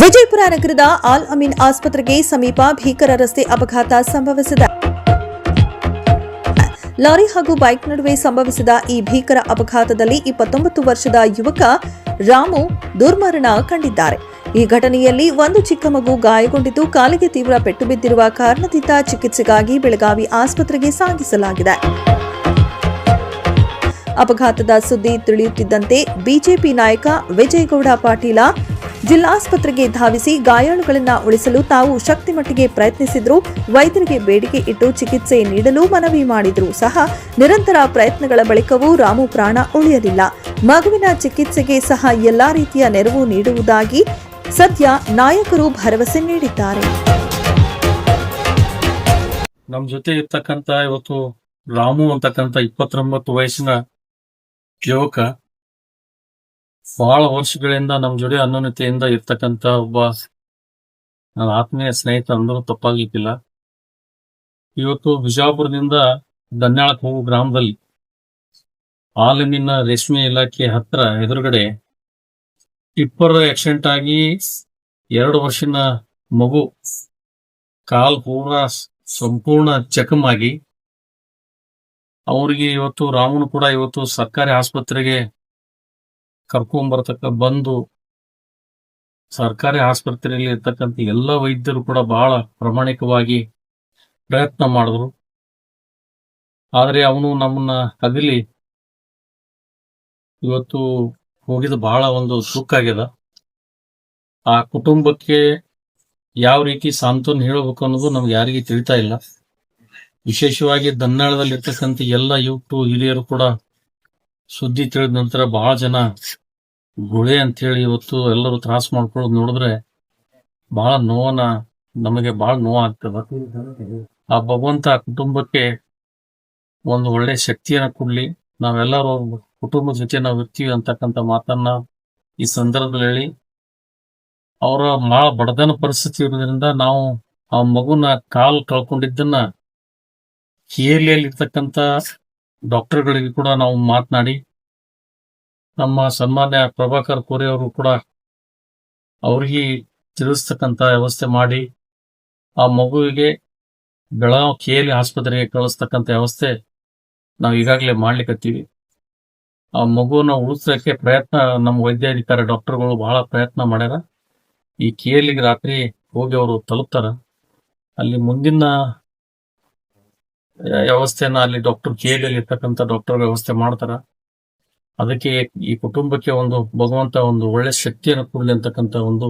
ವಿಜಯಪುರ ನಗರದ ಆಲ್ ಅಮೀನ್ ಆಸ್ಪತ್ರೆಗೆ ಸಮೀಪ ಭೀಕರ ರಸ್ತೆ ಅಪಘಾತ ಸಂಭವಿಸಿದೆ. ಲಾರಿ ಹಾಗೂ ಬೈಕ್ ನಡುವೆ ಸಂಭವಿಸಿದ ಈ ಭೀಕರ ಅಪಘಾತದಲ್ಲಿ ಇಪ್ಪತ್ತೊಂಬತ್ತು ವರ್ಷದ ಯುವಕ ರಾಮು ದುರ್ಮರಣ ಕಂಡಿದ್ದಾರೆ. ಈ ಘಟನೆಯಲ್ಲಿ ಒಂದು ಚಿಕ್ಕ ಮಗು ಗಾಯಗೊಂಡಿದ್ದು ಕಾಲಿಗೆ ತೀವ್ರ ಪೆಟ್ಟು ಬಿದ್ದಿರುವ ಕಾರಣದಿಂದ ಚಿಕಿತ್ಸೆಗಾಗಿ ಬೆಳಗಾವಿ ಆಸ್ಪತ್ರೆಗೆ ಸಾಗಿಸಲಾಗಿದೆ. ಅಪಘಾತದ ಸುದ್ದಿ ತಿಳಿಯುತ್ತಿದ್ದಂತೆ ಬಿಜೆಪಿ ನಾಯಕ ವಿಜಯಗೌಡ ಪಾಟೀಲ ಜಿಲ್ಲಾಸ್ಪತ್ರೆಗೆ ಧಾವಿಸಿ ಗಾಯಾಳುಗಳನ್ನ ಉಳಿಸಲು ತಾವು ಶಕ್ತಿ ಮಟ್ಟಿಗೆ ಪ್ರಯತ್ನಿಸಿದ್ರು. ವೈದ್ಯರಿಗೆ ಬೇಡಿಕೆ ಇಟ್ಟು ಚಿಕಿತ್ಸೆ ನೀಡಲು ಮನವಿ ಮಾಡಿದ್ರು. ಸಹ ನಿರಂತರ ಪ್ರಯತ್ನಗಳ ಬಳಿಕವೂ ರಾಮು ಪ್ರಾಣ ಉಳಿಯಲಿಲ್ಲ. ಮಗುವಿನ ಚಿಕಿತ್ಸೆಗೆ ಸಹ ಎಲ್ಲಾ ರೀತಿಯ ನೆರವು ನೀಡುವುದಾಗಿ ಸದ್ಯ ನಾಯಕರು ಭರವಸೆ ನೀಡಿದ್ದಾರೆ. ನಮ್ಮ ಜೊತೆ ಇರ್ತಕ್ಕಂತ ಇವತ್ತು ರಾಮು ಅಂತಕ್ಕಂಥ ಇಪ್ಪತ್ತೊಂಬತ್ತು ವಯಸ್ಸಿನ ಯುವಕ ಬಹಳ ವರ್ಷಗಳಿಂದ ನಮ್ಮ ಜೊತೆ ಅನ್ಯೋನ್ಯತೆಯಿಂದ ಇರ್ತಕ್ಕಂತ ಒಬ್ಬ ನನ್ನ ಆತ್ಮೀಯ ಸ್ನೇಹಿತ ಅಂದರೂ ತಪ್ಪಾಗ್ಲಿಕ್ಕಿಲ್ಲ ಇವತ್ತು ಬಿಜಾಪುರದಿಂದ ದನ್ಯಾಳಕ್ ಹೋಗೋ ಗ್ರಾಮದಲ್ಲಿ ಹಾಲಿನ ರೇಷ್ಮೆ ಇಲಾಖೆ ಹತ್ರ ಎದುರುಗಡೆ ಟಿಪ್ಪರ್ ಆಕ್ಸಿಡೆಂಟ್ ಆಗಿ ಎರಡು ವರ್ಷದ ಮಗು ಕಾಲ್ ಪೂರ ಸಂಪೂರ್ಣ ಚಕಮ್ ಆಗಿ, ಅವರಿಗೆ ಇವತ್ತು ರಾಮನು ಕೂಡ ಇವತ್ತು ಸರ್ಕಾರಿ ಆಸ್ಪತ್ರೆಗೆ ಕರ್ಕೊಂಡ್ ಬರ್ತಕ್ಕ ಬಂದು ಸರ್ಕಾರಿ ಆಸ್ಪತ್ರೆಯಲ್ಲಿ ಇರ್ತಕ್ಕಂಥ ಎಲ್ಲ ವೈದ್ಯರು ಕೂಡ ಬಹಳ ಪ್ರಾಮಾಣಿಕವಾಗಿ ಪ್ರಯತ್ನ ಮಾಡಿದ್ರು. ಆದರೆ ಅವನು ನಮ್ಮನ್ನ ಕದಲಿ. ಇವತ್ತು ಹೋಗಿದ ಬಹಳ ಒಂದು ಸುಖ ಆಗ್ಯದ. ಆ ಕುಟುಂಬಕ್ಕೆ ಯಾವ ರೀತಿ ಸಾಂತ್ವನ ಹೇಳಬೇಕು ಅನ್ನೋದು ನಮ್ಗೆ ಯಾರಿಗೆ ತಿಳಿತಾ ಇಲ್ಲ. ವಿಶೇಷವಾಗಿ ದನ್ನಾಳದಲ್ಲಿರ್ತಕ್ಕಂಥ ಎಲ್ಲ ಯುವಕರು, ಹಿರಿಯರು ಕೂಡ ಸುದ್ದಿ ತಿಳಿದ ನಂತರ ಬಹಳ ಜನ ಗುಳೆ ಅಂತ ಹೇಳಿ ಇವತ್ತು ಎಲ್ಲರೂ ತ್ರಾಸ ಮಾಡ್ಕೊಳ್ಳೋದು ನೋಡಿದ್ರೆ ಬಹಳ ನೋವನ್ನ, ನಮಗೆ ಬಹಳ ನೋವಾಗ್ತದ. ಆ ಭಗವಂತ ಕುಟುಂಬಕ್ಕೆ ಒಂದು ಒಳ್ಳೆ ಶಕ್ತಿಯನ್ನ ಕೊಡ್ಲಿ. ನಾವೆಲ್ಲರೂ ಕುಟುಂಬದ ಜೊತೆ ನಾವು ಇರ್ತೀವಿ ಅಂತಕ್ಕಂಥ ಮಾತನ್ನ ಈ ಸಂದರ್ಭದಲ್ಲಿ ಹೇಳಿ. ಅವರ ಬಹಳ ಬಡತನ ಪರಿಸ್ಥಿತಿ ಇರೋದ್ರಿಂದ ನಾವು ಆ ಮಗುನ ಕಾಲ್ ಕಳ್ಕೊಂಡಿದ್ದನ್ನ ಇರ್ತಕ್ಕಂಥ ಡಾಕ್ಟರ್ಗಳಿಗೆ ಕೂಡ ನಾವು ಮಾತನಾಡಿ, ನಮ್ಮ ಸನ್ಮಾನ್ಯ ಪ್ರಭಾಕರ್ ಕೋರೆ ಅವರು ಕೂಡ ಅವ್ರಿಗೆ ತಿಳಿಸ್ತಕ್ಕಂಥ ವ್ಯವಸ್ಥೆ ಮಾಡಿ, ಆ ಮಗುವಿಗೆ ಬೆಳಗಾವ್ ಕೆ ಆಸ್ಪತ್ರೆಗೆ ಕಳಿಸ್ತಕ್ಕಂಥ ವ್ಯವಸ್ಥೆ ನಾವು ಈಗಾಗಲೇ ಮಾಡ್ಲಿಕ್ಕತ್ತೀವಿ ಆ ಮಗುವನ್ನ ಉಳಿಸೋಕ್ಕೆ ಪ್ರಯತ್ನ ನಮ್ಮ ವೈದ್ಯಾಧಿಕಾರಿ ಡಾಕ್ಟರ್ಗಳು ಬಹಳ ಪ್ರಯತ್ನ ಮಾಡ್ಯಾರ. ಈ ಕೆ ರಾತ್ರಿ ಹೋಗಿ ಅವರು ತಲುಪ್ತಾರ. ಅಲ್ಲಿ ಮುಂದಿನ ವ್ಯವಸ್ಥೆನ ಅಲ್ಲಿ ಡಾಕ್ಟರ್ ಕೆ ಇರ್ತಕ್ಕಂಥ ಡಾಕ್ಟರ್ ವ್ಯವಸ್ಥೆ ಮಾಡ್ತಾರ ಅದಕ್ಕೆ ಈ ಕುಟುಂಬಕ್ಕೆ ಒಂದು ಭಗವಂತ ಒಂದು ಒಳ್ಳೆ ಶಕ್ತಿಯನ್ನು ಕೊಡಲಿ ಅಂತಕ್ಕಂಥ ಒಂದು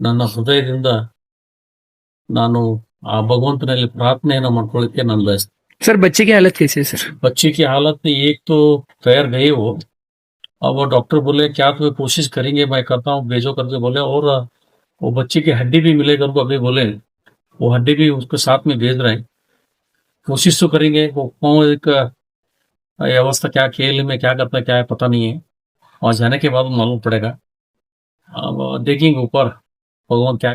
ನನ್ನ ಹೃದಯದಿಂದ ನಾನು ಆ ಭಗವಂತನಲ್ಲಿ ಪ್ರಾರ್ಥನೆಯನ್ನ ಮಾಡ್ಕೊಳ್ಳಿಕ್ಕೆ ನಾನು ಬಯಸ್ತೇನೆ सर बच्चे की हालत कैसी है सर बच्चे की हालत एक तो पैर गए वो अब वो डॉक्टर बोले क्या तुम्हें कोशिश करेंगे मैं करता हूँ भेजो करके बोले और वो बच्चे की हड्डी भी मिलेगा उनको अभी बोले वो हड्डी भी उसके साथ में भेज रहे हैं कोशिश तो करेंगे, वो कौन एक अवस्था क्या खेल में क्या करता है, क्या है, पता नहीं है। और जाने के बाद मालूम पड़ेगा। अब, देखेंगे ऊपर, भगवान क्या